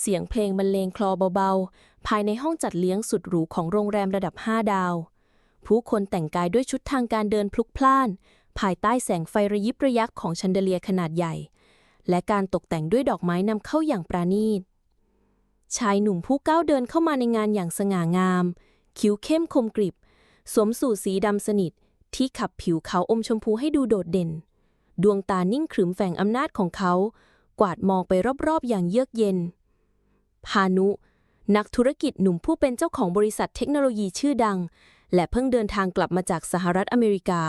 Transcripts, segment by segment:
เสียงเพลงบรรเลงคลอเบาๆ ภายในห้องจัดเลี้ยงสุดหรูของโรงแรมระดับ 5 ดาว ผู้คนแต่งกายด้วยชุดทางการเดินพลุกพล่าน ภายใต้แสงไฟระยิบระยักของชันเดเลียขนาดใหญ่ และการตกแต่งด้วยดอกไม้นำเข้าอย่างปราณีต ชายหนุ่มผู้ก้าวเดินเข้ามาในงานอย่างสง่างาม คิ้วเข้มคมกริบ สวมสูทสีดำสนิท ที่ขับผิวเขาอมชมพูให้ดูโดดเด่น ดวงตานิ่งขรึมแฝงอำนาจของเขา กวาดมองไปรอบๆอย่างเยือกเย็น พานุ นักธุรกิจหนุ่มผู้เป็นเจ้าของบริษัทเทคโนโลยีชื่อดัง และเพิ่งเดินทางกลับมาจากสหรัฐอเมริกา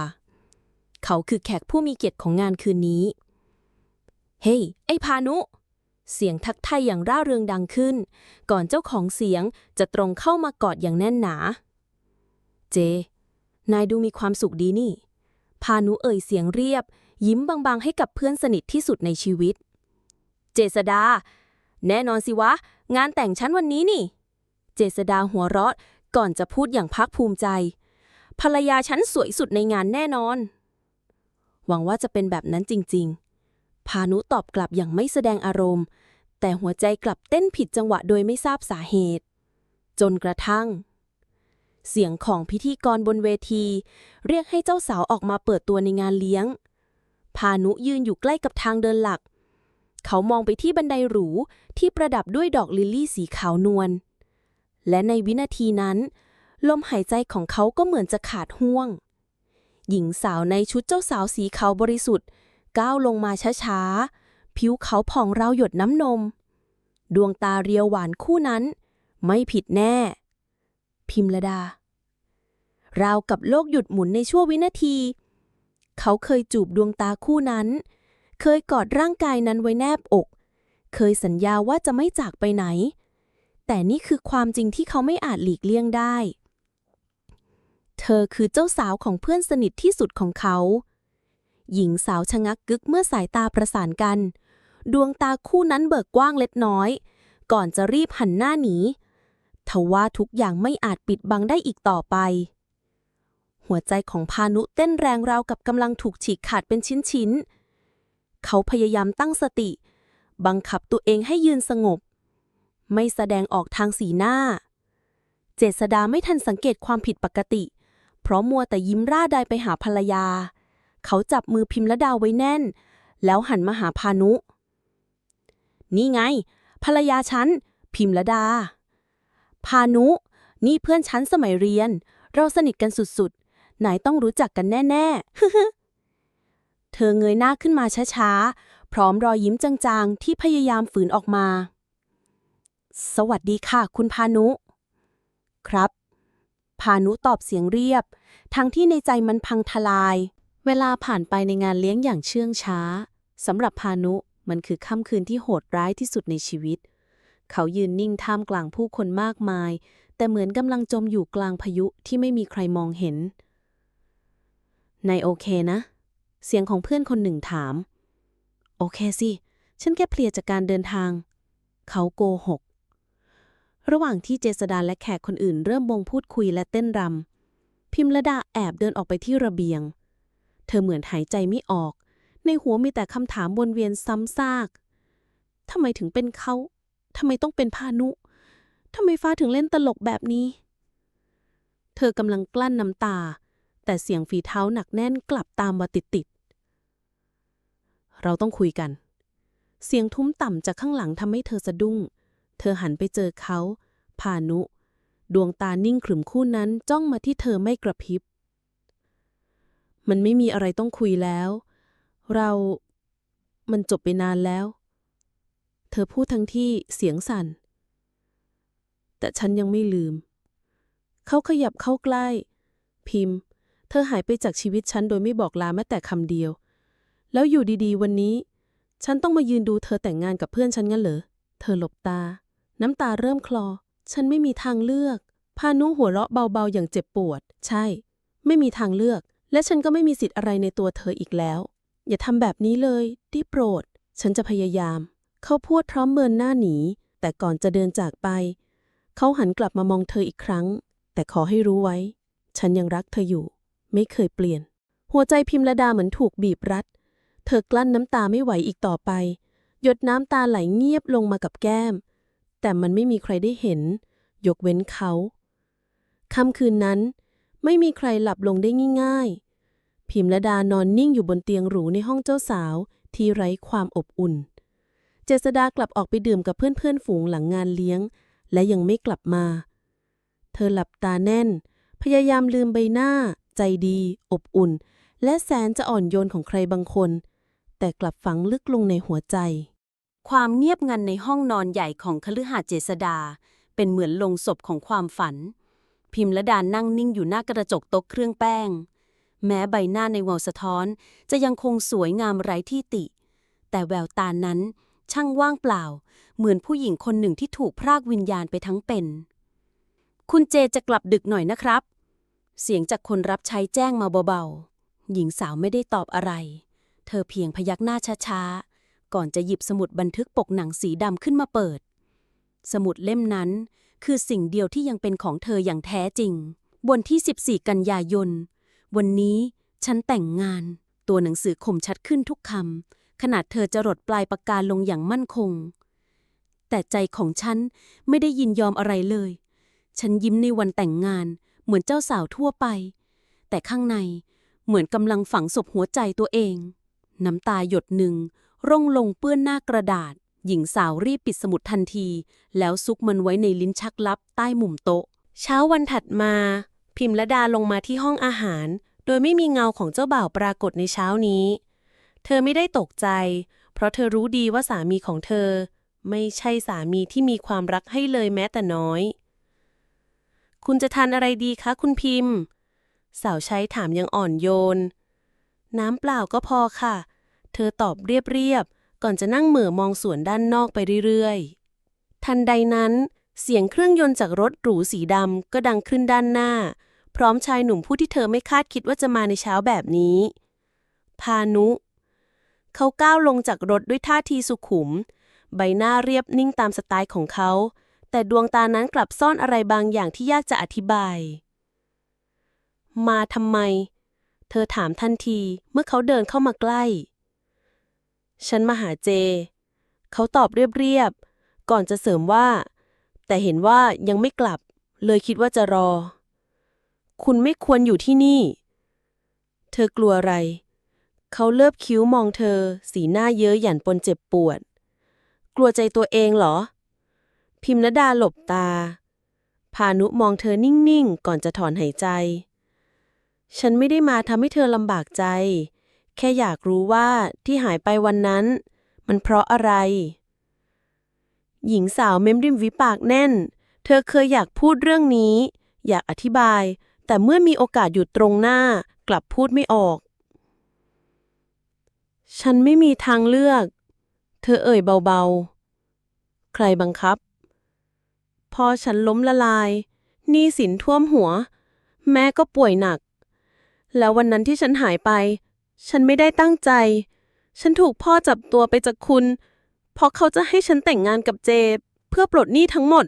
เขาคือแขกผู้มีเกียรติของงานคืนนี้ เฮ้ยไอ้พานุ เสียงทักทายอย่างร่าเริงดังขึ้น ก่อนเจ้าของเสียงจะตรงเข้ามากอดอย่างแน่นหนา เจ นายดูมีความสุขดีนี่ พานุเอ่ยเสียงเรียบ ยิ้มบางๆให้กับเพื่อนสนิทที่สุดในชีวิต เจษดา แน่นอนสิวะ งานแต่งฉันวันนี้นี่ เจษดาหัวเราะก่อนจะพูดอย่างภาคภูมิใจ ภรรยาฉันสวยสุดในงานแน่นอน หวังว่าจะเป็นแบบนั้นจริง ๆ พานุตอบกลับอย่างไม่แสดงอารมณ์ แต่หัวใจกลับเต้นผิดจังหวะโดยไม่ทราบสาเหตุ จนกระทั่ง เสียงของพิธีกรบนเวที เรียกให้เจ้าสาวออกมาเปิดตัวในงานเลี้ยง พานุยืนอยู่ใกล้กับทางเดินหลัก เขามองไปที่บันไดหรู ที่ประดับด้วยดอกลิลลี่สีขาวนวล และในวินาทีนั้น ลมหายใจของเขาก็เหมือนจะขาดห่วง หญิงสาวในชุดเจ้าสาวสีขาวบริสุทธิ์ ก้าวลงมาช้าๆ ผิวเขาผ่องราวหยดน้ำนม ดวงตาเรียวหวานคู่นั้น ไม่ผิดแน่ พิมระดาราวกับโลกหยุดหมุนในชั่ววินาที เขาเคยจูบดวงตาคู่นั้น เคยกอดร่างกายนั้นไว้แนบอก เคยสัญญาว่าจะไม่จากไปไหน แต่นี่คือความจริงที่เขาไม่อาจหลีกเลี่ยงได้ เธอคือเจ้าสาวของเพื่อนสนิทที่สุดของเขา หญิงสาวชะงักกึกเมื่อสายตาประสานกัน ดวงตาคู่นั้นเบิกกว้างเล็กน้อย ก่อนจะรีบหันหน้าหนีทว่าทุกอย่างไม่อาจปิดบังได้อีกต่อไป หัวใจของพานุเต้นแรงราวกับกำลังถูกฉีกขาดเป็นชิ้นๆ เขาพยายามตั้งสติ บังคับตัวเองให้ยืนสงบ ไม่แสดงออกทางสีหน้า เจษดาไม่ทันสังเกตความผิดปกติ เพราะมัวแต่ยิ้มร่าใดไปหาภรรยา เขาจับมือพิมพ์ละดาไว้แน่น แล้วหันมาหาพานุ นี่ไง ภรรยาฉัน พิมพ์ละดา พานุ นี่เพื่อนฉันสมัยเรียน เราสนิทกันสุดๆ ไหนต้องรู้จักกันแน่ๆ เธอเงยหน้าขึ้นมาช้าๆ พร้อมรอยยิ้มจางๆ ที่พยายามฝืนออกมา สวัสดีค่ะ คุณพานุ ครับ พานุตอบเสียงเรียบ ทั้งที่ในใจมันพังทลาย เวลาผ่านไปในงานเลี้ยงอย่างเชื่องช้าสำหรับพานุมันคือค่ำคืนที่โหดร้ายที่สุดในชีวิต เขายืนนิ่งท่ามกลางผู้คนมากมาย แต่เหมือนกำลังจมอยู่กลางพายุที่ไม่มีใครมองเห็น นายโอเคนะ เสียงของเพื่อนคนหนึ่งถาม โอเคสิ ฉันแค่เพลียจากการเดินทาง เขาโกหก ระหว่างที่เจษดาและแขกคนอื่นเริ่มบงพูดคุยและเต้นรำ พิมระดาแอบเดินออกไปที่ระเบียง เธอเหมือนหายใจไม่ออก ในหัวมีแต่คำถามวนเวียนซ้ำซากทำไมถึงเป็นเขา ทำไมต้องเป็นพานุ ทำไมฟ้าถึงเล่นตลกแบบนี้ เธอกำลังกลั้นน้ำตา แต่เสียงฝีเท้าหนักแน่นกลับตามมาติดๆ เราต้องคุยกัน เสียงทุ้มต่ำจากข้างหลังทำให้เธอสะดุ้ง เธอหันไปเจอเขาพานุ ดวงตานิ่งขรึมคู่นั้นจ้องมาที่เธอไม่กระพริบ มันไม่มีอะไรต้องคุยแล้ว เรา มันจบไปนานแล้ว เธอพูดทั้งที่เสียงสั่น แต่ฉันยังไม่ลืม เขาขยับเข้าใกล้ พิมพ์ เธอหายไปจากชีวิตฉันโดยไม่บอกลาแม้แต่คำเดียว แล้วอยู่ดีๆ วันนี้ ฉันต้องมายืนดูเธอแต่งงานกับเพื่อนฉันงั้นเหรอ เธอหลบตา น้ำตาเริ่มคลอ ฉันไม่มีทางเลือก พานุหัวเราะเบาๆ อย่างเจ็บปวด ใช่ ไม่มีทางเลือก และฉันก็ไม่มีสิทธิ์อะไรในตัวเธออีกแล้ว อย่าทำแบบนี้เลยได้โปรด ฉันจะพยายาม เขาพูดพร้อมเมินหน้าหนี แต่ก่อนจะเดินจากไป เขาหันกลับมามองเธออีกครั้ง แต่ขอให้รู้ไว้ ฉันยังรักเธออยู่ ไม่เคยเปลี่ยน หัวใจพิมระดาเหมือนถูกบีบรัด เธอกลั้นน้ำตาไม่ไหวอีกต่อไป หยดน้ำตาไหลเงียบลงมากับแก้ม แต่มันไม่มีใครได้เห็น ยกเว้นเขาค่ำคืนนั้น ไม่มีใครหลับลงได้ง่ายๆ พิมระดานอนนิ่งอยู่บนเตียงหรูในห้องเจ้าสาวที่ไร้ความอบอุ่น เจษดากลับออกไปดื่มกับเพื่อนๆฝูงหลังงานเลี้ยง และยังไม่กลับมา เธอหลับตาแน่น พยายามลืมใบหน้า ใจดี อบอุ่น และแสนจะอ่อนโยนของใครบางคน แต่กลับฝังลึกลงในหัวใจ ความเงียบงันในห้องนอนใหญ่ของคฤหาสน์เจษดา เป็นเหมือนลงศพของความฝัน พิมพ์และดานนั่งนิ่งอยู่หน้ากระจกโต๊ะเครื่องแป้ง แม้ใบหน้าในเงาสะท้อนจะยังคงสวยงามไร้ที่ติ แต่แววตานั้นช่างว่างเปล่า เหมือนผู้หญิงคนหนึ่งที่ถูกพรากวิญญาณไปทั้งเป็น คุณเจจะกลับดึกหน่อยนะครับ เสียงจากคนรับใช้แจ้งมาเบาๆ หญิงสาวไม่ได้ตอบอะไร ธอเพียงพยักหน้าช้าๆ ก่อนจะหยิบสมุดบันทึกปกหนังสีดำขึ้นมาเปิด สมุดเล่มนั้นคือสิ่งเดียวที่ยังเป็นของเธออย่างแท้จริง บนที่ 14 กันยายน วันนี้ฉันแต่งงาน ตัวหนังสือคมชัดขึ้นทุกคำขนาดเธอจะรดปลายปากกาลงอย่างมั่นคง แต่ใจของฉันไม่ได้ยินยอมอะไรเลย ฉันยิ้มในวันแต่งงาน เหมือนเจ้าสาวทั่วไป แต่ข้างในเหมือนกำลังฝังศพหัวใจตัวเอง น้ำตาหยดหนึ่ง ร่องลงเปื้อนหน้ากระดาษ หญิงสาวรีบปิดสมุดทันที แล้วซุกมันไว้ในลิ้นชักลับใต้มุมโต๊ะ เช้าวันถัดมา พิมระดาลงมาที่ห้องอาหาร โดยไม่มีเงาของเจ้าบ่าวปรากฏในเช้านี้ เธอไม่ได้ตกใจ เพราะเธอรู้ดีว่าสามีของเธอ ไม่ใช่สามีที่มีความรักให้เลยแม้แต่น้อย คุณจะทานอะไรดีคะ คุณพิมพ์ สาวใช้ถามยังอ่อนโยนน้ำเปล่าก็พอค่ะ เธอตอบเรียบๆ ก่อนจะนั่งเหม่อมองสวนด้านนอกไปเรื่อยๆ ทันใดนั้นเสียงเครื่องยนต์จากรถหรูสีดำก็ดังขึ้นด้านหน้า พร้อมชายหนุ่มผู้ที่เธอไม่คาดคิดว่าจะมาในเช้าแบบนี้ พานุ เขาก้าวลงจากรถด้วยท่าทีสุขุม ใบหน้าเรียบนิ่งตามสไตล์ของเขา แต่ดวงตานั้นกลับซ่อนอะไรบางอย่างที่ยากจะอธิบาย มาทำไม เธอถามทันทีเมื่อเขาเดินเข้ามาใกล้ ฉันมาหาเจ เขาตอบเรียบๆ ก่อนจะเสริมว่า แต่เห็นว่ายังไม่กลับ เลยคิดว่าจะรอ คุณไม่ควรอยู่ที่นี่ เธอกลัวอะไร เขาเลิบคิ้วมองเธอ สีหน้าเย้ยหยันปนเจ็บปวด กลัวใจตัวเองเหรอ พิมรดาหลบตา พานุมองเธอนิ่งๆ ก่อนจะถอนหายใจ ฉันไม่ได้มาทำให้เธอลำบากใจ ค่อยากรู้ว่าที่หายไปวันนั้น มันเพราะอะไร หญิงสาวเม้มริมวิปากแน่น เธอเคยอยากพูดเรื่องนี้ อยากอธิบาย แต่เมื่อมีโอกาสอยู่ตรงหน้า กลับพูดไม่ออก ฉันไม่มีทางเลือก เธอเอ่ยเบาๆ ใครบังคับ พอฉันล้มละลายหนี้สินท่วมหัว แม่ก็ป่วยหนัก แล้ววันนั้นที่ฉันหายไป ฉันไม่ได้ตั้งใจ ฉันถูกพ่อจับตัวไปจากคุณ เพราะเขาจะให้ฉันแต่งงานกับเจ เพื่อปลดหนี้ทั้งหมด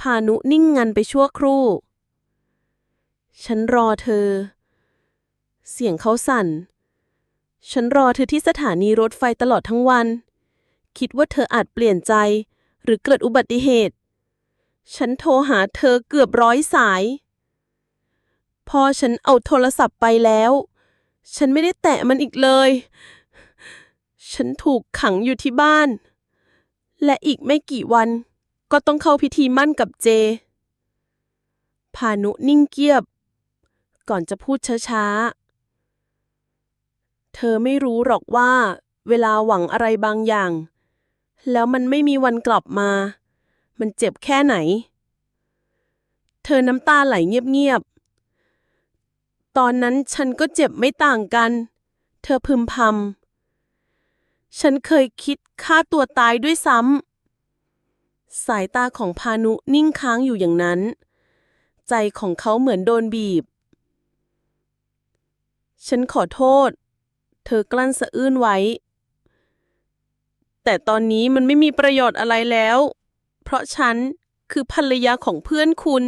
พานุนิ่งงันไปชั่วครู่ ฉันรอเธอ เสียงเขาสั่น ฉันรอเธอที่สถานีรถไฟตลอดทั้งวัน คิดว่าเธออาจเปลี่ยนใจ หรือเกิดอุบัติเหตุ ฉันโทรหาเธอเกือบร้อยสาย พ่อฉันเอาโทรศัพท์ไปแล้ว ฉันไม่ได้แตะมันอีกเลย ฉันถูกขังอยู่ที่บ้าน และอีกไม่กี่วันก็ต้องเข้าพิธีมั่นกับเจ พานุนิ่งเกียบ ก่อนจะพูดช้าๆ เธอไม่รู้หรอกว่า เวลาหวังอะไรบางอย่าง แล้วมันไม่มีวันกลับมา มันเจ็บแค่ไหน เธอน้ำตาไหลเงียบๆ ตอนนั้นฉันก็เจ็บไม่ต่างกัน เธอพึมพำ ฉันเคยคิดฆ่าตัวตายด้วยซ้ำ สายตาของพานุนิ่งค้างอยู่อย่างนั้น ใจของเขาเหมือนโดนบีบ ฉันขอโทษ เธอกลั้นสะอื้นไว้ แต่ตอนนี้มันไม่มีประโยชน์อะไรแล้ว เพราะฉันคือภรรยาของเพื่อนคุณ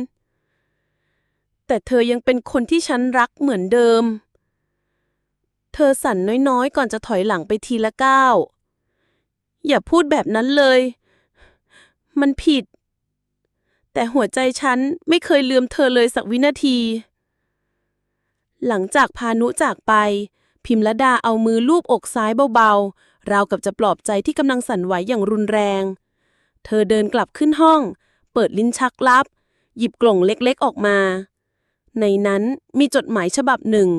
แต่เธอยังเป็นคนที่ฉันรักเหมือนเดิม เธอสั่นน้อยๆ ก่อนจะถอยหลังไปทีละก้าว อย่าพูดแบบนั้นเลย มันผิด แต่หัวใจฉันไม่เคยลืมเธอเลยสักวินาที หลังจากพานุจากไป พิมรดาเอามือลูบอกซ้ายเบาๆ ราวกับจะปลอบใจที่กำลังสั่นไหวอย่างรุนแรง เธอเดินกลับขึ้นห้อง เปิดลิ้นชักลับ หยิบกล่องเล็กๆออกมา ในนั้นมีจดหมายฉบับหนึ่ง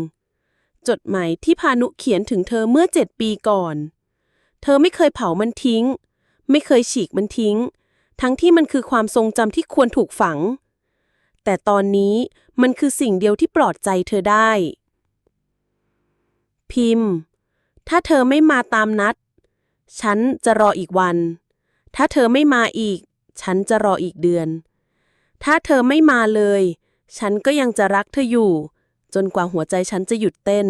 จดหมายที่พานุเขียนถึงเธอเมื่อเจ็ดปีก่อน เธอไม่เคยเผามันทิ้ง ไม่เคยฉีกมันทิ้ง ทั้งที่มันคือความทรงจำที่ควรถูกฝัง แต่ตอนนี้มันคือสิ่งเดียวที่ปลอดใจเธอได้ พิมพ์ ถ้าเธอไม่มาตามนัด ฉันจะรออีกวัน ถ้าเธอไม่มาอีก ฉันจะรออีกเดือน ถ้าเธอไม่มาเลย ฉันก็ยังจะรักเธออยู่ จนกว่าหัวใจฉันจะหยุดเต้น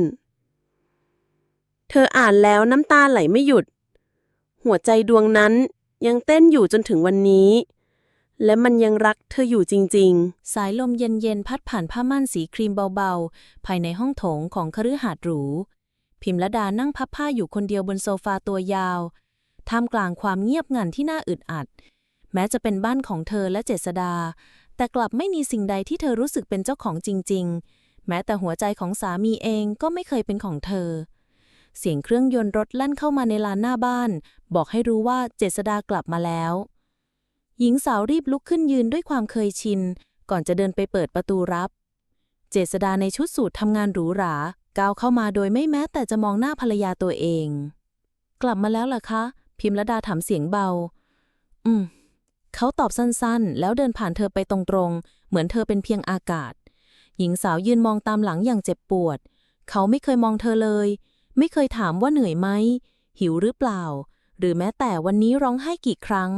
เธออ่านแล้วน้ำตาไหลไม่หยุด หัวใจดวงนั้นยังเต้นอยู่จนถึงวันนี้ และมันยังรักเธออยู่จริง สายลมเย็นๆ พัดผ่านผ้าม่านสีครีมเบาๆ ภายในห้องโถงของคฤหาสน์หรู พิมรดานั่งพับผ้าอยู่คนเดียวบนโซฟาตัวยาว ท่ามกลางความเงียบงันที่น่าอึดอัด แม้จะเป็นบ้านของเธอและเจษดา แต่กลับไม่มีสิ่งใดที่เธอรู้สึกเป็นเจ้าของจริง ๆ แม้แต่หัวใจของสามีเองก็ไม่เคยเป็นของเธอ เสียงเครื่องยนต์รถแล่นเข้ามาในลานหน้าบ้าน บอกให้รู้ว่าเจษดากลับมาแล้ว หญิงสาวรีบลุกขึ้นยืนด้วยความเคยชิน ก่อนจะเดินไปเปิดประตูรับ เจษดาในชุดสูททำงานหรูหราก้าวเข้ามาโดยไม่แม้แต่จะมองหน้าภรรยาตัวเอง กลับมาแล้วล่ะคะ พิมรดาถามเสียงเบา อืม เขาตอบสั้นๆ แล้วเดินผ่านเธอไปตรงๆ เหมือนเธอเป็นเพียงอากาศ หญิงสาวยืนมองตามหลังอย่างเจ็บปวด เขาไม่เคยมองเธอเลย ไม่เคยถามว่าเหนื่อยไหม หิวหรือเปล่า หรือแม้แต่วันนี้ร้องไห้กี่ครั้ง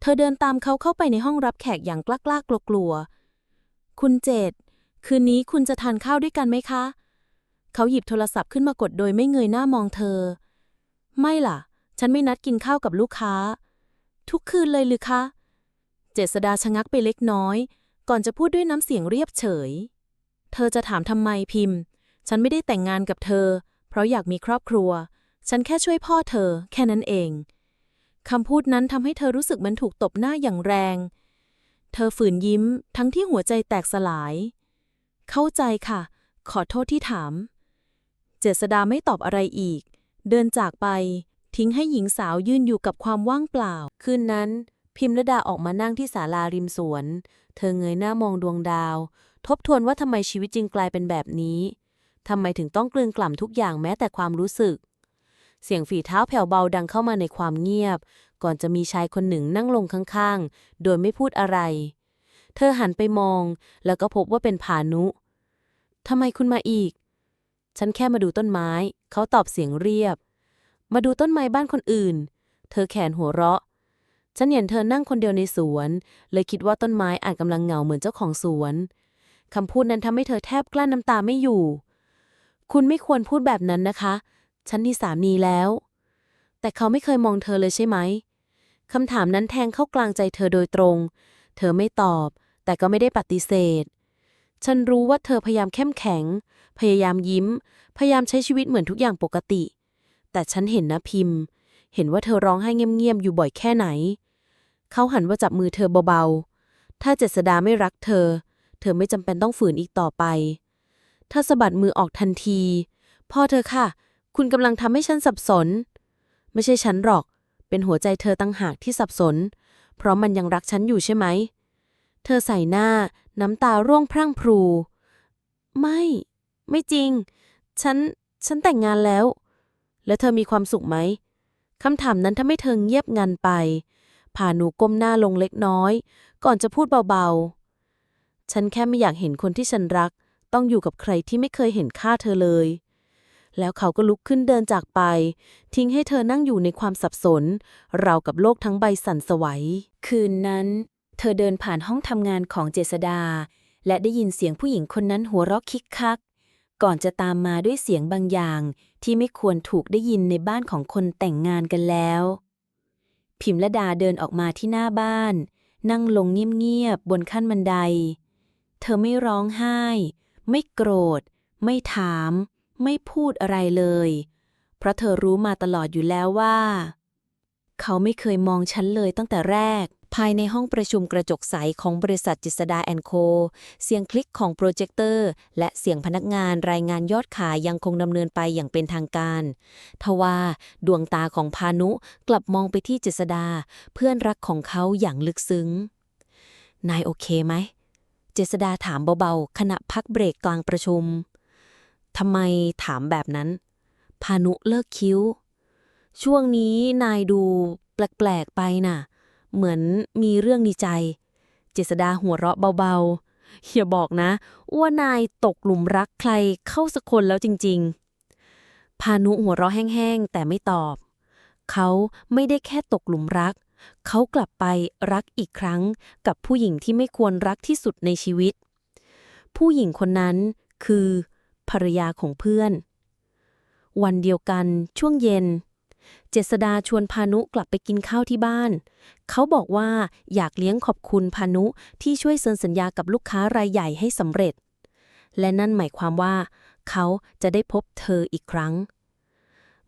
เธอเดินตามเขาเข้าไปในห้องรับแขกอย่างกล้าๆกลัวๆคุณเจตคืนนี้คุณจะทานข้าวด้วยกันไหมคะ เขาหยิบโทรศัพท์ขึ้นมากดโดยไม่เงยหน้ามองเธอ ไม่ล่ะ ฉันไม่นัดกินข้าวกับลูกค้า ทุกคืนเลยหรือคะ เจษดาชะงักไปเล็กน้อย ก่อนจะพูดด้วยน้ำเสียงเรียบเฉย เธอจะถามทำไมพิมพ์ ฉันไม่ได้แต่งงานกับเธอ เพราะอยากมีครอบครัว ฉันแค่ช่วยพ่อเธอ แค่นั้นเองคำพูดนั้นทำให้เธอรู้สึกเหมันถูกตบหน้าอย่างแรง เธอฝืนยิ้ม ทั้งที่หัวใจแตกสลาย เข้าใจค่ะ ขอโทษที่ถาม เจษดาไม่ตอบอะไรอีก เดินจากไป ทิ้งให้หญิงสาวยืนอยู่กับความว่างเปล่า คืนนั้น พิมรดาออกมานั่งที่ศาลาริมสวน เธอเงยหน้ามองดวงดาว ทบทวนว่าทำไมชีวิตจริงกลายเป็นแบบนี้ทำไมถึงต้องกลืนกล่ำทุกอย่างแม้แต่ความรู้สึก เสียงฝีเท้าแผ่วเบาดังเข้ามาในความเงียบ ก่อนจะมีชายคนหนึ่งนั่งลงข้างๆ โดยไม่พูดอะไร เธอหันไปมอง แล้วก็พบว่าเป็นพานุทำไมคุณมาอีก ฉันแค่มาดูต้นไม้ เขาตอบเสียงเรียบ มาดูต้นไม้บ้านคนอื่น เธอแขนหัวเราะ ฉันเห็นเธอนั่งคนเดียวในสวน เลยคิดว่าต้นไม้อาจกำลังเหงาเหมือนเจ้าของสวนคำพูดนั้นทำให้เธอแทบกลั้นน้ำตาไม่อยู่ คุณไม่ควรพูดแบบนั้นนะคะ ฉันมีสามีแล้ว แต่เขาไม่เคยมองเธอเลยใช่ไหมคำถามนั้นแทงเข้ากลางใจเธอโดยตรง เธอไม่ตอบ แต่ก็ไม่ได้ปฏิเสธ ฉันรู้ว่าเธอพยายามเข้มแข็ง พยายามยิ้ม พยายามใช้ชีวิตเหมือนทุกอย่างปกติ แต่ฉันเห็นนะพิมพ์ เห็นว่าเธอร้องไห้เงียบๆอยู่บ่อยแค่ไหน เขาหันว่าจับมือเธอเบาๆ ถ้าเจษดาไม่รักเธอ เธอไม่จำเป็นต้องฝืนอีกต่อไป ถ้าสะบัดมือออกทันที พ่อเธอค่ะ คุณกำลังทำให้ฉันสับสน ไม่ใช่ฉันหรอก เป็นหัวใจเธอตั้งหากที่สับสน เพราะมันยังรักฉันอยู่ใช่ไหม เธอใส่หน้า น้ำตาร่วงพรั่งพรู ไม่ ไม่จริง ฉัน ฉันแต่งงานแล้ว แล้วเธอมีความสุขไหมคำถามนั้นทำให้เธอเงียบงันไปพาหนูก้มหน้าลงเล็กน้อย ก่อนจะพูดเบาๆ ฉันแค่ไม่อยากเห็นคนที่ฉันรัก ต้องอยู่กับใครที่ไม่เคยเห็นค่าเธอเลย แล้วเขาก็ลุกขึ้นเดินจากไป ทิ้งให้เธอนั่งอยู่ในความสับสน ราวกับโลกทั้งใบสั่นสวัย คืนนั้น เธอเดินผ่านห้องทำงานของเจษดา และได้ยินเสียงผู้หญิงคนนั้นหัวเราะคิกคัก ก่อนจะตามมาด้วยเสียงบางอย่าง ที่ไม่ควรถูกได้ยินในบ้านของคนแต่งงานกันแล้ว พิมรดาเดินออกมาที่หน้าบ้าน นั่งลงเงียบๆบนขั้นบันได เธอไม่ร้องไห้ ไม่โกรธ ไม่ถาม ไม่พูดอะไรเลย เพราะเธอรู้มาตลอดอยู่แล้วว่า เขาไม่เคยมองฉันเลยตั้งแต่แรก ภายในห้องประชุมกระจกใสของบริษัทจิสดาแอนโค เสียงคลิกของโปรเจคเตอร์ และเสียงพนักงานรายงานยอดขายยังคงดำเนินไปอย่างเป็นทางการ ทว่าดวงตาของพานุกลับมองไปที่จิสดา เพื่อนรักของเขาอย่างลึกซึ้ง นายโอเคไหม เจษดาถามเบาๆ ขณะพักเบรกกลางประชุม ทำไมถามแบบนั้น พานุเลิกคิ้ว ช่วงนี้นายดูแปลกๆไปน่ะ เหมือนมีเรื่องในใจ เจษดาหัวเราะเบาๆอย่าบอกนะ ว่านายตกหลุมรักใครเข้าสักคนแล้วจริง ๆ พานุหัวเราะแห้งๆ แต่ไม่ตอบ เขาไม่ได้แค่ตกหลุมรัก เขากลับไปรักอีกครั้งกับผู้หญิงที่ไม่ควรรักที่สุดในชีวิต ผู้หญิงคนนั้นคือภรรยาของเพื่อน วันเดียวกันช่วงเย็น เจษดาชวนพานุกลับไปกินข้าวที่บ้าน เขาบอกว่าอยากเลี้ยงขอบคุณพานุที่ช่วยเซ็นสัญญากับลูกค้ารายใหญ่ให้สำเร็จ และนั่นหมายความว่า เขาจะได้พบเธออีกครั้ง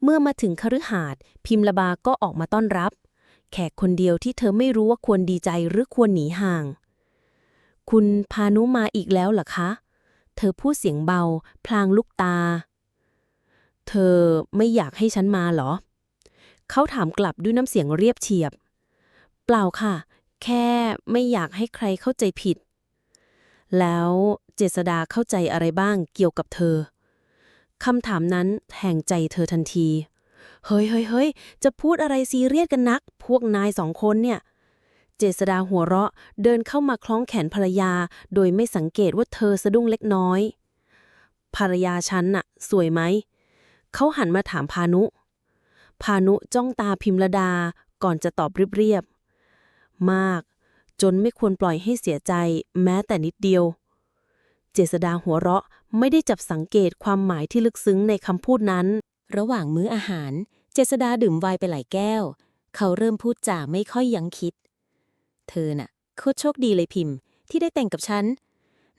เมื่อมาถึงคฤหาสน์พิมละบาก็ออกมาต้อนรับ แขกคนเดียวที่เธอไม่รู้ว่าควรดีใจหรือควรหนีห่าง คุณพานุมาอีกแล้วเหรอคะ เธอพูดเสียงเบา พลางลูกตา เธอไม่อยากให้ฉันมาเหรอ เขาถามกลับด้วยน้ำเสียงเรียบเฉียบ เปล่าค่ะ แค่ไม่อยากให้ใครเข้าใจผิด แล้วเจษดาเข้าใจอะไรบ้างเกี่ยวกับเธอคำถามนั้นแทงใจเธอทันที เฮ้ยเฮ้ยเฮ้ยจะพูดอะไรซีเรียสกันนัก พวกนายสองคนเนี่ย เจษดาหัวเราะเดินเข้ามาคล้องแขนภรรยา โดยไม่สังเกตว่าเธอสะดุ้งเล็กน้อย ภรรยาฉันน่ะ สวยไหม เขาหันมาถามพานุ พานุจ้องตาพิมรดาก่อนจะตอบเรียบๆ มาก จนไม่ควรปล่อยให้เสียใจแม้แต่นิดเดียว เจษดาหัวเราะไม่ได้จับสังเกตความหมายที่ลึกซึ้งในคำพูดนั้น ระหว่างมื้ออาหาร เจษดาดื่มไวน์ไปหลายแก้ว เขาเริ่มพูดจาไม่ค่อยยั้งคิด เธอน่ะโคตรโชคดีเลยพิมพ์ ที่ได้แต่งกับฉัน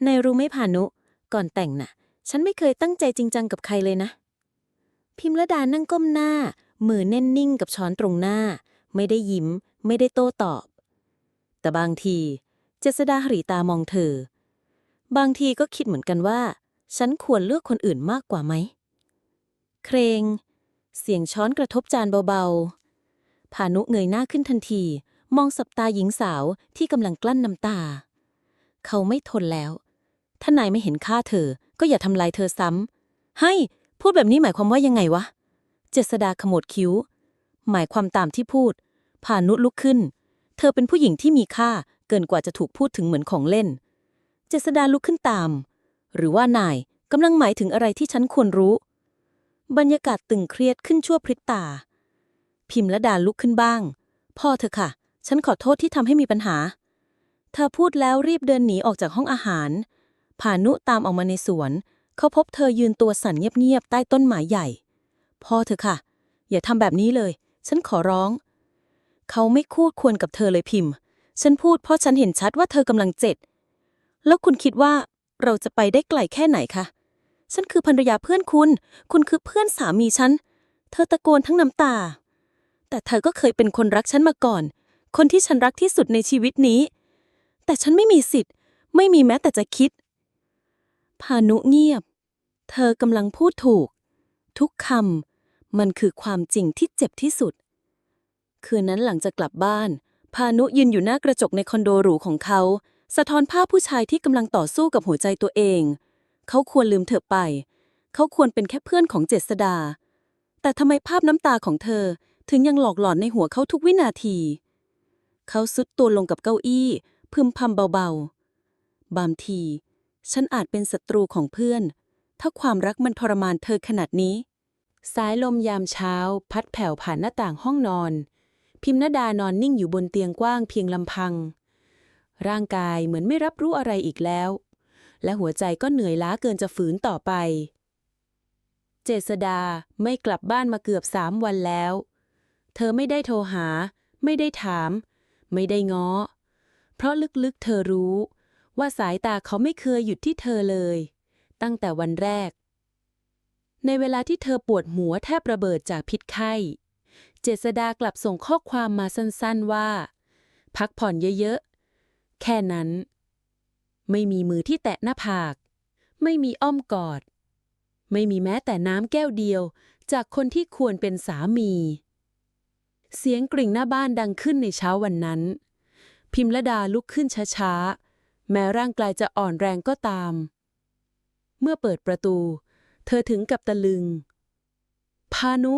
นายรู้ไหมพานุ ก่อนแต่งน่ะ ฉันไม่เคยตั้งใจจริงจังกับใครเลยนะ พิมพ์ละดานั่งก้มหน้า มือแน่นนิ่งกับช้อนตรงหน้า ไม่ได้ยิ้ม ไม่ได้โต้ตอบ แต่บางที เจษดาหรีตามองเธอ บางทีก็คิดเหมือนกันว่า ฉันควรเลือกคนอื่นมากกว่าไหม เครงเสียงช้อนกระทบจานเบาๆพานุเงยหน้าขึ้นทันที มองสับตาหญิงสาวที่กำลังกลั้นน้ำตา เขาไม่ทนแล้ว ถ้านายไม่เห็นค่าเธอ ก็อย่าทำลายเธอซ้ำให้ พูดแบบนี้หมายความว่ายังไงวะ เจษดาขมวดคิ้ว หมายความตามที่พูด พานุลุกขึ้น เธอเป็นผู้หญิงที่มีค่าเกินกว่าจะถูกพูดถึงเหมือนของเล่น เจษดาลุกขึ้นตาม หรือว่านายกำลังหมายถึงอะไรที่ฉันควรรู้ บรรยากาศตึงเครียดขึ้นชั่วพริบตา พิมพ์และดาลุกขึ้นบ้าง พ่อเธอค่ะ ฉันขอโทษที่ทำให้มีปัญหา เธอพูดแล้วรีบเดินหนีออกจากห้องอาหารพานุตามออกมาในสวน เขาพบเธอยืนตัวสั่นเงียบๆใต้ต้นไม้ใหญ่ พ่อเธอค่ะ อย่าทำแบบนี้เลย ฉันขอร้อง เขาไม่คู่ควรกับเธอเลยพิมพ์ ฉันพูดเพราะฉันเห็นชัดว่าเธอกำลังเจ็บแล้วคุณคิดว่าเราจะไปได้ไกลแค่ไหนคะฉันคือภรรยาเพื่อนคุณ คุณคือเพื่อนสามีฉัน เธอตะโกนทั้งน้ำตา แต่เธอก็เคยเป็นคนรักฉันมาก่อน คนที่ฉันรักที่สุดในชีวิตนี้ แต่ฉันไม่มีสิทธิ์ ไม่มีแม้แต่จะคิด พานุเงียบ เธอกำลังพูดถูก ทุกคำมันคือความจริงที่เจ็บที่สุด คืนนั้นหลังจากกลับบ้าน พานุยืนอยู่หน้ากระจกในคอนโดหรูของเขา สะท้อนภาพผู้ชายที่กำลังต่อสู้กับหัวใจตัวเอง เขาควรลืมเธอไป เขาควรเป็นแค่เพื่อนของเจษดา แต่ทำไมภาพน้ำตาของเธอถึงยังหลอกหลอนในหัวเขาทุกวินาที เขาซุดตัวลงกับเก้าอี้พึมพำเบาๆ บางที ฉันอาจเป็นศัตรูของเพื่อน ถ้าความรักมันทรมานเธอขนาดนี้ สายลมยามเช้า พัดแผ่วผ่านหน้าต่างห้องนอน พิมนดานอนนิ่งอยู่บนเตียงกว้างเพียงลำพัง ร่างกายเหมือนไม่รับรู้อะไรอีกแล้ว และหัวใจก็เหนื่อยล้าเกินจะฝืนต่อไป เจษดาไม่กลับบ้านมาเกือบสามวันแล้ว เธอไม่ได้โทรหา ไม่ได้ถาม ไม่ได้ง้อ เพราะลึกๆเธอรู้ว่าสายตาเขาไม่เคยหยุดที่เธอเลย ตั้งแต่วันแรก ในเวลาที่เธอปวดหัวแทบระเบิดจากพิษไข้ เจษดากลับส่งข้อความมาสั้นๆว่า พักผ่อนเยอะๆ แค่นั้น ไม่มีมือที่แตะหน้าผาก ไม่มีอ้อมกอด ไม่มีแม้แต่น้ำแก้วเดียว จากคนที่ควรเป็นสามี เสียงกริ่งหน้าบ้านดังขึ้นในเช้าวันนั้น พิมรดาลุกขึ้นช้าๆ แม้ร่างกายจะอ่อนแรงก็ตาม เมื่อเปิดประตู เธอถึงกับตะลึง พานุ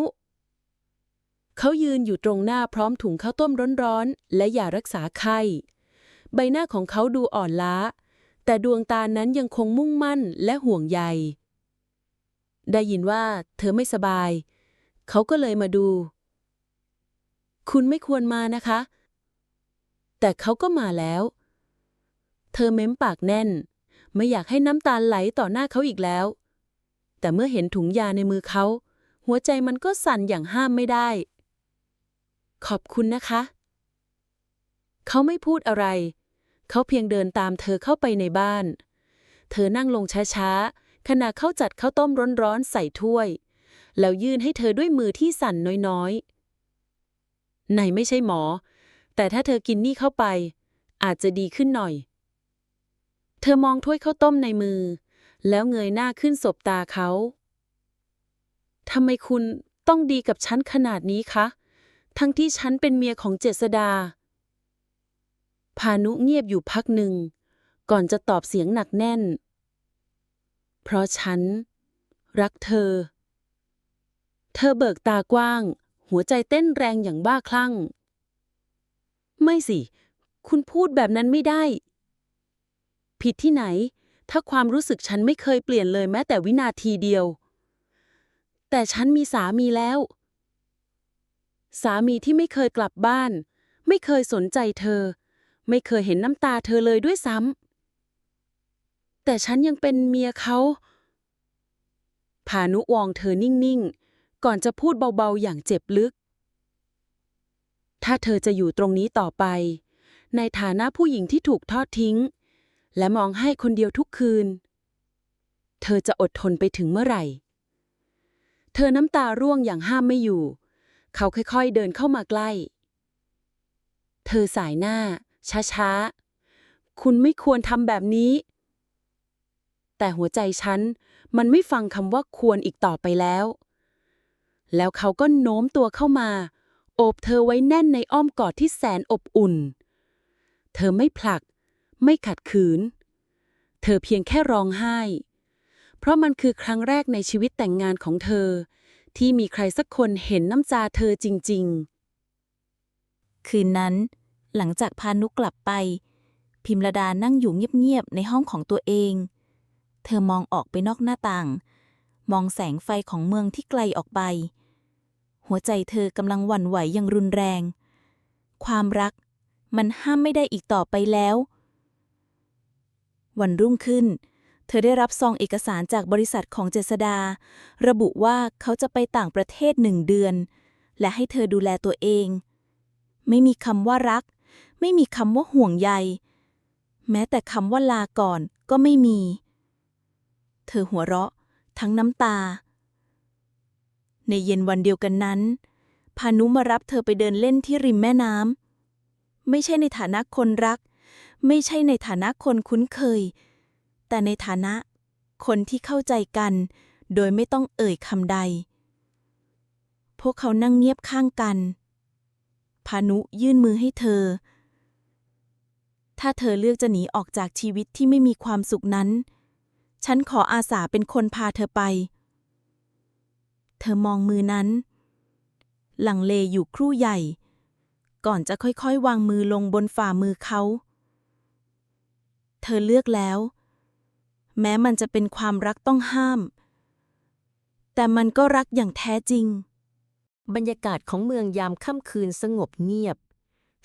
เขายืนอยู่ตรงหน้าพร้อมถุงข้าวต้มร้อนๆ และยารักษาไข้ ใบหน้าของเขาดูอ่อนล้า แต่ดวงตานั้นยังคงมุ่งมั่นและห่วงใย ได้ยินว่าเธอไม่สบาย เขาก็เลยมาดู คุณไม่ควรมานะคะ แต่เขาก็มาแล้ว เธอเม้มปากแน่น ไม่อยากให้น้ำตาไหลต่อหน้าเขาอีกแล้ว แต่เมื่อเห็นถุงยาในมือเขา หัวใจมันก็สั่นอย่างห้ามไม่ได้ ขอบคุณนะคะ เขาไม่พูดอะไร เขาเพียงเดินตามเธอเข้าไปในบ้าน เธอนั่งลงช้าๆขณะเขาจัดข้าวต้มร้อนๆใส่ถ้วย แล้วยื่นให้เธอด้วยมือที่สั่นน้อยๆไหนไม่ใช่หมอ แต่ถ้าเธอกินนี่เข้าไป อาจจะดีขึ้นหน่อย เธอมองถ้วยข้าวต้มในมือ แล้วเงยหน้าขึ้นสบตาเขาทำไมคุณต้องดีกับฉันขนาดนี้คะ ทั้งที่ฉันเป็นเมียของเจษดา พานุเงียบอยู่พักหนึ่ง ก่อนจะตอบเสียงหนักแน่น เพราะฉัน รักเธอ เธอเบิกตากว้าง หัวใจเต้นแรงอย่างบ้าคลั่ง ไม่สิ คุณพูดแบบนั้นไม่ได้ ผิดที่ไหน ถ้าความรู้สึกฉันไม่เคยเปลี่ยนเลยแม้แต่วินาทีเดียว แต่ฉันมีสามีแล้ว สามีที่ไม่เคยกลับบ้าน ไม่เคยสนใจเธอ ไม่เคยเห็นน้ำตาเธอเลยด้วยซ้ำแต่ฉันยังเป็นเมียเขาพานุวองเธอนิ่งๆ ก่อนจะพูดเบาๆ อย่างเจ็บลึก ถ้าเธอจะอยู่ตรงนี้ต่อไป ในฐานะผู้หญิงที่ถูกทอดทิ้ง และมองให้คนเดียวทุกคืน เธอจะอดทนไปถึงเมื่อไหร่ เธอน้ำตาร่วงอย่างห้ามไม่อยู่ เขาค่อยๆเดินเข้ามาใกล้ เธอสายหน้า ช้าๆ คุณไม่ควรทำแบบนี้ แต่หัวใจฉัน มันไม่ฟังคำว่าควรอีกต่อไปแล้ว แล้วเขาก็โน้มตัวเข้ามา โอบเธอไว้แน่นในอ้อมกอดที่แสนอบอุ่น เธอไม่ผลัก ไม่ขัดขืน เธอเพียงแค่ร้องไห้ เพราะมันคือครั้งแรกในชีวิตแต่งงานของเธอ ที่มีใครสักคนเห็นน้ำตาเธอจริง ๆ คืนนั้น หลังจากพานุกลับไป พิมรดานั่งอยู่เงียบๆในห้องของตัวเอง เธอมองออกไปนอกหน้าต่าง มองแสงไฟของเมืองที่ไกลออกไป หัวใจเธอกำลังหวั่นไหวอย่างรุนแรง ความรักมันห้ามไม่ได้อีกต่อไปแล้ว วันรุ่งขึ้น เธอได้รับซองเอกสารจากบริษัทของเจษดา ระบุว่าเขาจะไปต่างประเทศหนึ่งเดือน และให้เธอดูแลตัวเอง ไม่มีคำว่ารัก ไม่มีคำว่าห่วงใย แม้แต่คำว่าลาก่อนก็ไม่มี เธอหัวเราะ ทั้งน้ำตา ในเย็นวันเดียวกันนั้นพานุมารับเธอไปเดินเล่นที่ริมแม่น้ำไม่ใช่ในฐานะคนรัก ไม่ใช่ในฐานะคนคุ้นเคย แต่ในฐานะคนที่เข้าใจกัน โดยไม่ต้องเอ่ยคำใด พวกเขานั่งเงียบข้างกันพานุยื่นมือให้เธอ ถ้าเธอเลือกจะหนีออกจากชีวิตที่ไม่มีความสุขนั้น ฉันขออาสาเป็นคนพาเธอไป เธอมองมือนั้น หลังเลอยู่ครู่ใหญ่ ก่อนจะค่อยๆ วางมือลงบนฝ่ามือเขา เธอเลือกแล้ว แม้มันจะเป็นความรักต้องห้าม แต่มันก็รักอย่างแท้จริง บรรยากาศของเมืองยามค่ำคืนสงบเงียบ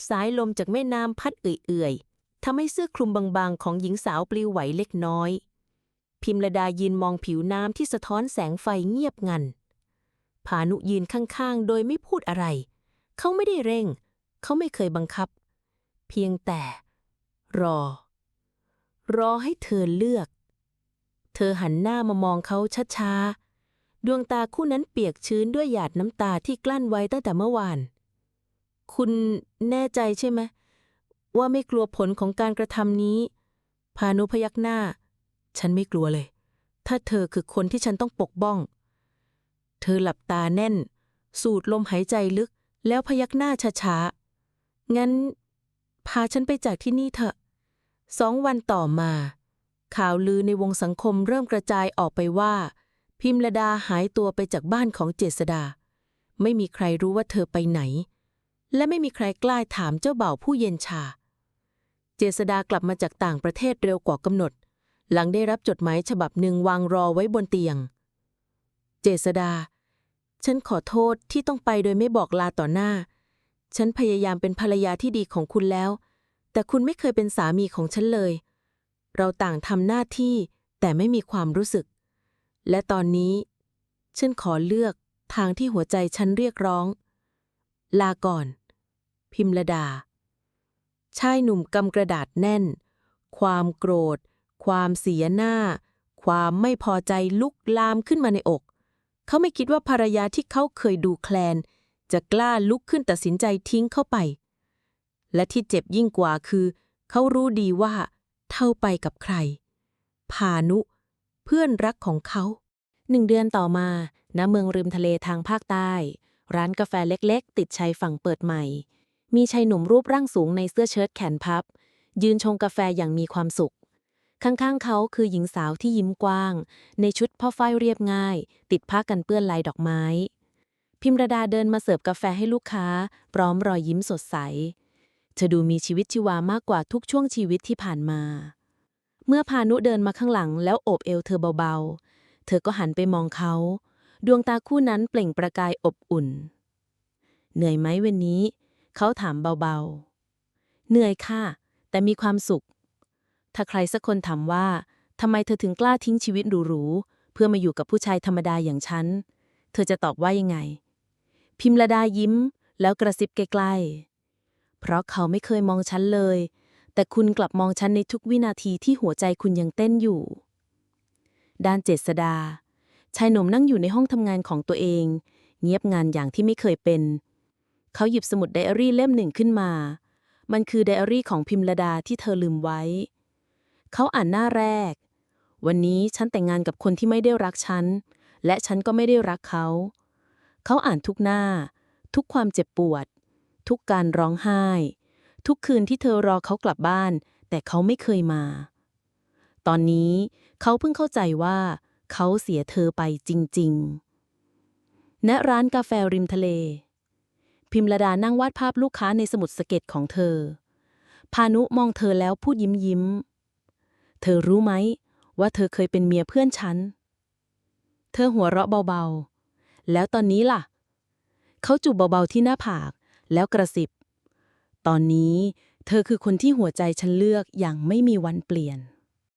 สายลมจากแม่น้ำพัดเอื่อยๆทำให้เสื้อคลุมบางๆ ของหญิงสาวปลิวไหวเล็กน้อย พิมรดายืนมองผิวน้ำที่สะท้อนแสงไฟเงียบงันพานุยืนข้างๆ โดยไม่พูดอะไร เขาไม่ได้เร่ง เขาไม่เคยบังคับ เพียงแต่ รอ รอให้เธอเลือก เธอหันหน้ามามองเขาช้าๆ ดวงตาคู่นั้นเปียกชื้นด้วยหยาดน้ำตาที่กลั้นไว้ตั้งแต่เมื่อวาน คุณแน่ใจใช่ไหมว่าไม่กลัวผลของการกระทำนี้ พานุพยักหน้า ฉันไม่กลัวเลย ถ้าเธอคือคนที่ฉันต้องปกป้อง เธอหลับตาแน่น สูดลมหายใจลึก แล้วพยักหน้าช้าๆ งั้น พาฉันไปจากที่นี่เถอะ สองวันต่อมา ข่าวลือในวงสังคมเริ่มกระจายออกไปว่า พิมรดาหายตัวไปจากบ้านของเจษดา ไม่มีใครรู้ว่าเธอไปไหน และไม่มีใครกล้าถามเจ้าบ่าวผู้เย็นชา เจษดากลับมาจากต่างประเทศเร็วกว่ากำหนด หลังได้รับจดหมายฉบับหนึ่งวางรอไว้บนเตียง เจษดา ฉันขอโทษที่ต้องไปโดยไม่บอกลาต่อหน้า ฉันพยายามเป็นภรรยาที่ดีของคุณแล้ว แต่คุณไม่เคยเป็นสามีของฉันเลย เราต่างทำหน้าที่แต่ไม่มีความรู้สึก และตอนนี้ ฉันขอเลือกทางที่หัวใจฉันเรียกร้อง ลาก่อน พิมรดา ชายหนุ่มกำกระดาษแน่น ความโกรธ ความเสียหน้า ความไม่พอใจลุกลามขึ้นมาในอก เขาไม่คิดว่าภรรยาที่เขาเคยดูแคลน จะกล้าลุกขึ้นตัดสินใจทิ้งเข้าไป และที่เจ็บยิ่งกว่าคือ เขารู้ดีว่าเท่าไปกับใคร พานุ เพื่อนรักของเขา หนึ่งเดือนต่อมาณเมืองริมทะเลทางภาคใต้ ร้านกาแฟเล็กๆ ติดชายฝั่งเปิดใหม่ มีชายหนุ่มรูปร่างสูงในเสื้อเชิ้ตแขนพับ ยืนชงกาแฟอย่างมีความสุข ข้างๆ เขาคือหญิงสาวที่ยิ้มกว้าง ในชุดผ้าฝ้ายเรียบง่าย ติดผ้ากันเปื้อนลายดอกไม้ พิมรดาเดินมาเสิร์ฟกาแฟให้ลูกค้า พร้อมรอยยิ้มสดใส เธอดูมีชีวิตชีวามากกว่าทุกช่วงชีวิตที่ผ่านมา เมื่อพานุเดินมาข้างหลังแล้วโอบเอวเธอเบาๆ เธอก็หันไปมองเขา ดวงตาคู่นั้นเปล่งประกายอบอุ่น เหนื่อยไหมวันนี้ เขาถามเบาๆ เหนื่อยค่ะ แต่มีความสุข ถ้าใครสักคนถามว่าทำไมเธอถึงกล้าทิ้งชีวิตหรูๆเพื่อมาอยู่กับผู้ชายธรรมดาอย่างฉัน เธอจะตอบว่ายังไง พิมรดายิ้มแล้วกระซิบใกล้ๆ เพราะเขาไม่เคยมองฉันเลย แต่คุณกลับมองฉันในทุกวินาทีที่หัวใจคุณยังเต้นอยู่ ด้านเจษดา ชายหนุ่มนั่งอยู่ในห้องทำงานของตัวเอง เงียบงานอย่างที่ไม่เคยเป็น เขาหยิบสมุดไดอารี่เล่มหนึ่งขึ้นมา มันคือไดอารี่ของพิมรดาที่เธอลืมไว้ เขาอ่านหน้าแรก วันนี้ฉันแต่งงานกับคนที่ไม่ได้รักฉัน และฉันก็ไม่ได้รักเขา เขาอ่านทุกหน้า ทุกความเจ็บปวด ทุกการร้องไห้ ทุกคืนที่เธอรอเขากลับบ้าน แต่เขาไม่เคยมา ตอนนี้เขาเพิ่งเข้าใจว่า เขาเสียเธอไปจริง ๆ ณร้านกาแฟริมทะเล พิมรดานั่งวาดภาพลูกค้าในสมุดสเก็ตของเธอ พานุมองเธอแล้วพูดยิ้มยิ้ม เธอรู้ไหม ว่าเธอเคยเป็นเมียเพื่อนฉัน เธอหัวเราะเบาๆ แล้วตอนนี้ล่ะ เขาจูบเบาๆที่หน้าผาก แล้วกระสิบ ตอนนี้เธอคือคนที่หัวใจฉันเลือกอย่างไม่มีวันเปลี่ยน